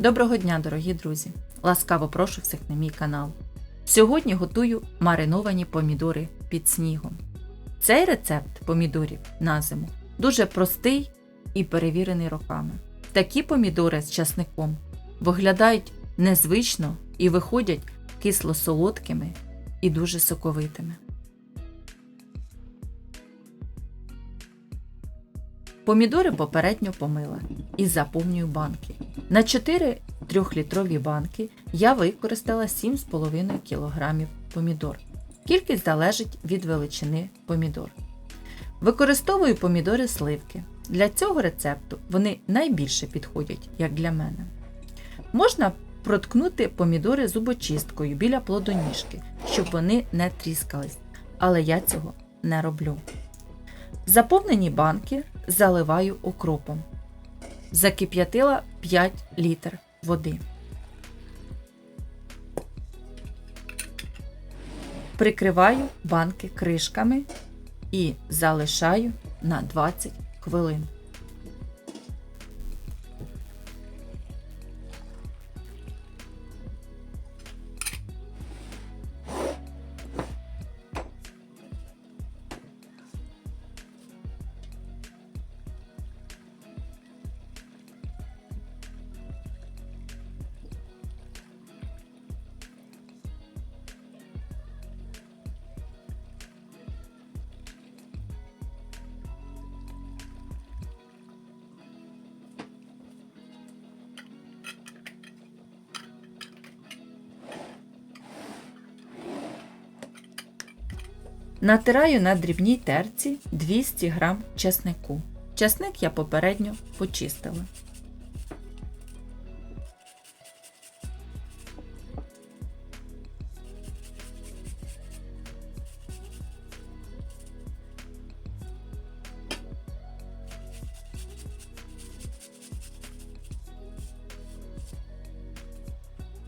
Доброго дня, дорогі друзі! Ласкаво прошу всіх на мій канал. Сьогодні готую мариновані помідори під снігом. Цей рецепт помідорів на зиму дуже простий і перевірений роками. Такі помідори з часником виглядають незвично і виходять кисло-солодкими і дуже соковитими. Помідори попередньо помила і заповнюю банки. На 4 трьохлітрові банки я використала 7,5 кг помідор. Кількість залежить від величини помідор. Використовую помідори сливки. Для цього рецепту вони найбільше підходять, як для мене. Можна проткнути помідори зубочисткою біля плодоніжки, щоб вони не тріскались, але я цього не роблю. Заповнені банки заливаю укропом. Закип'ятила 5 літр води. Прикриваю банки кришками і залишаю на 20 хвилин. Натираю на дрібній терці 200 г чеснику. Чесник я попередньо почистила.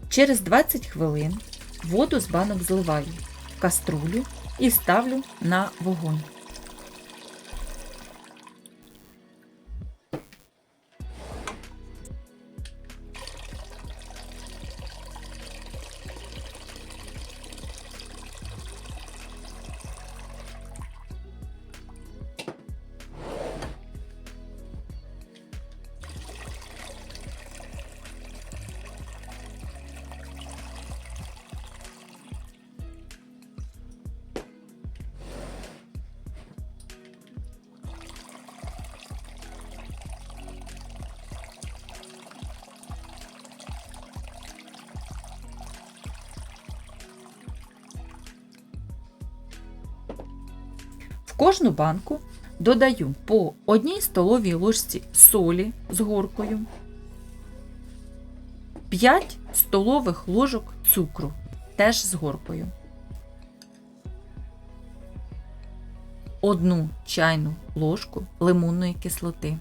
Через 20 хвилин воду з банок зливаю в каструлю і ставлю на вогонь. Кожну банку додаю по одній столовій ложці солі з горкою, 5 столових ложок цукру теж з горкою, 1 чайну ложку лимонної кислоти.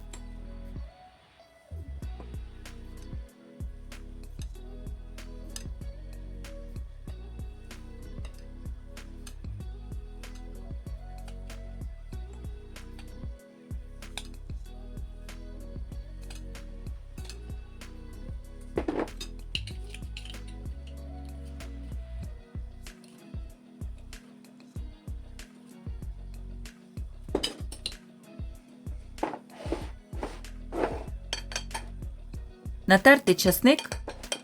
Натертий часник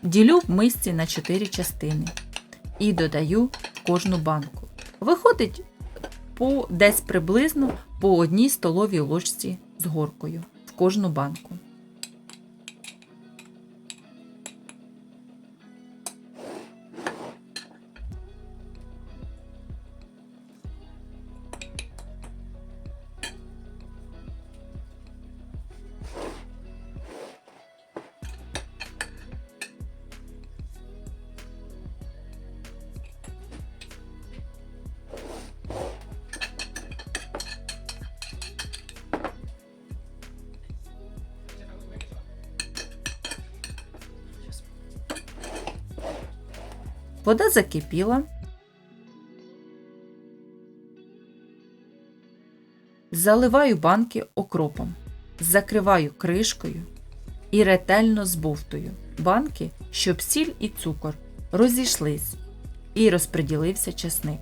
ділю в мисці на 4 частини і додаю кожну банку. Виходить по десь приблизно по одній столовій ложці з горкою в кожну банку. Вода закипіла. Заливаю банки окропом, закриваю кришкою і ретельно збовтую банки, щоб сіль і цукор розійшлись і розподілився чесник.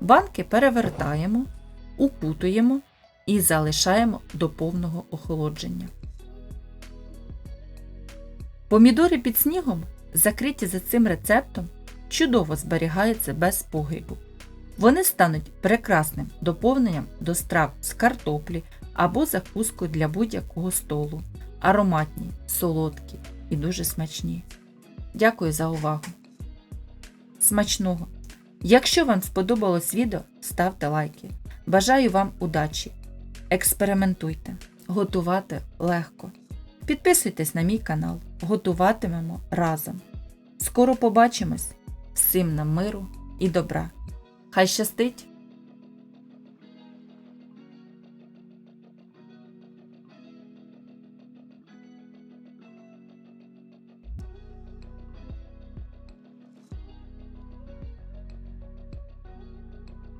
Банки перевертаємо, укутуємо і залишаємо до повного охолодження. Помідори під снігом, закриті за цим рецептом, чудово зберігаються без погибу. Вони стануть прекрасним доповненням до страв з картоплі або закускою для будь-якого столу. Ароматні, солодкі і дуже смачні. Дякую за увагу. Смачного! Якщо вам сподобалось відео, ставте лайки. Бажаю вам удачі! Експериментуйте, готувати легко. Підписуйтесь на мій канал, готуватимемо разом. Скоро побачимось! Всім нам миру і добра! Хай щастить!